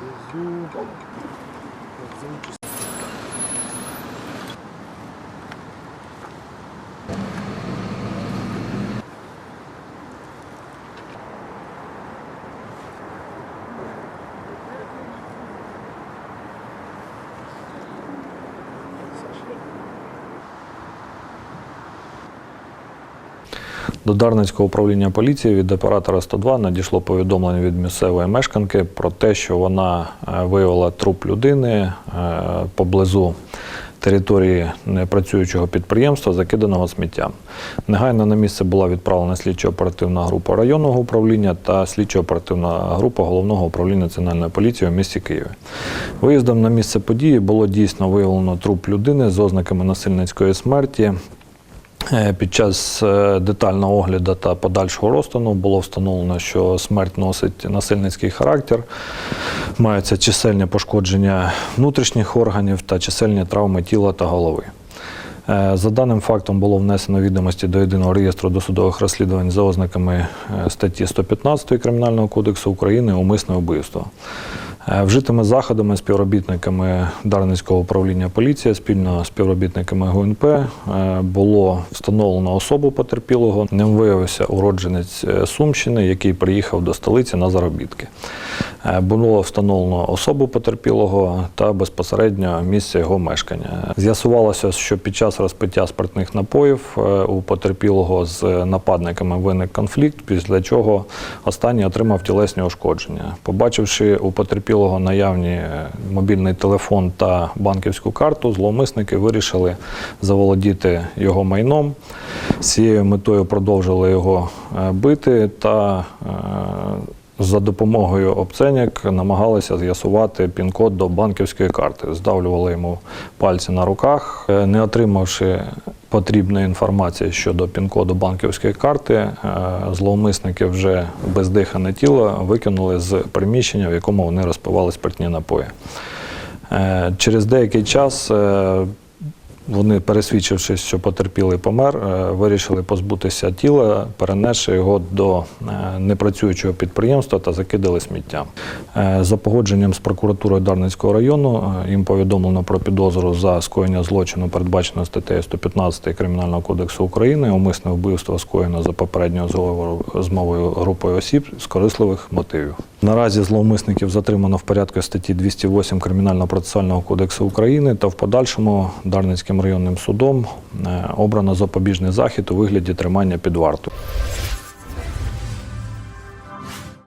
Зуб. До Дарницького управління поліції від оператора 102 надійшло повідомлення від місцевої мешканки про те, що вона е, виявила труп людини е, поблизу території непрацюючого підприємства, закиданого сміттям. Негайно на місце була відправлена слідчо-оперативна група районного управління та слідчо-оперативна група головного управління національної поліції у місті Києві. Виїздом на місце події було дійсно виявлено труп людини з ознаками насильницької смерті. Е, Під час е, детального огляду та подальшого розтину було встановлено, що смерть носить насильницький характер, маються чисельні пошкодження внутрішніх органів та чисельні травми тіла та голови. Е, За даним фактом було внесено відомості до єдиного реєстру досудових розслідувань за ознаками статті 115 Кримінального кодексу України умисне вбивство. Е, Вжитими заходами співробітниками Дарницького управління поліції спільно з співробітниками ГУНП е, було встановлено особу потерпілого. Ним виявився уродженець е, Сумщини, який приїхав до столиці на заробітки. Е, Було встановлено особу потерпілого та безпосередньо місце його мешкання. З'ясувалося, що під час розпиття спиртних напоїв е, у потерпілого з нападниками виник конфлікт, після чого останній отримав тілесні ушкодження. Побачивши у потерпілого наявні е, мобільний телефон та банківську карту, зловмисники вирішили заволодіти його майном. З цією метою продовжили його бити та за допомогою обценік намагалися з'ясувати пін-код до банківської карти. Здавлювали йому пальці на руках, Е, не отримавши потрібної інформації щодо пін-коду банківської карти, е, зловмисники вже бездихане тіло викинули з приміщення, в якому вони розпивали спиртні напої. Е, Через деякий час вони, пересвідчившись, що потерпілий помер, е, вирішили позбутися тіла, перенесши його до е, непрацюючого підприємства та закидали сміттям. Е, За погодженням з прокуратурою Дарницького району їм повідомлено про підозру за скоєння злочину, передбачено статтею 115 Кримінального кодексу України, умисне вбивство скоєно за попередньою зговору з мовою групою осіб з корисливих мотивів. Наразі зловмисників затримано в порядку статті 208 Кримінального процесуального кодексу України та в подальшому Дарницьким районним судом е, обрано запобіжний захід у вигляді тримання під вартою.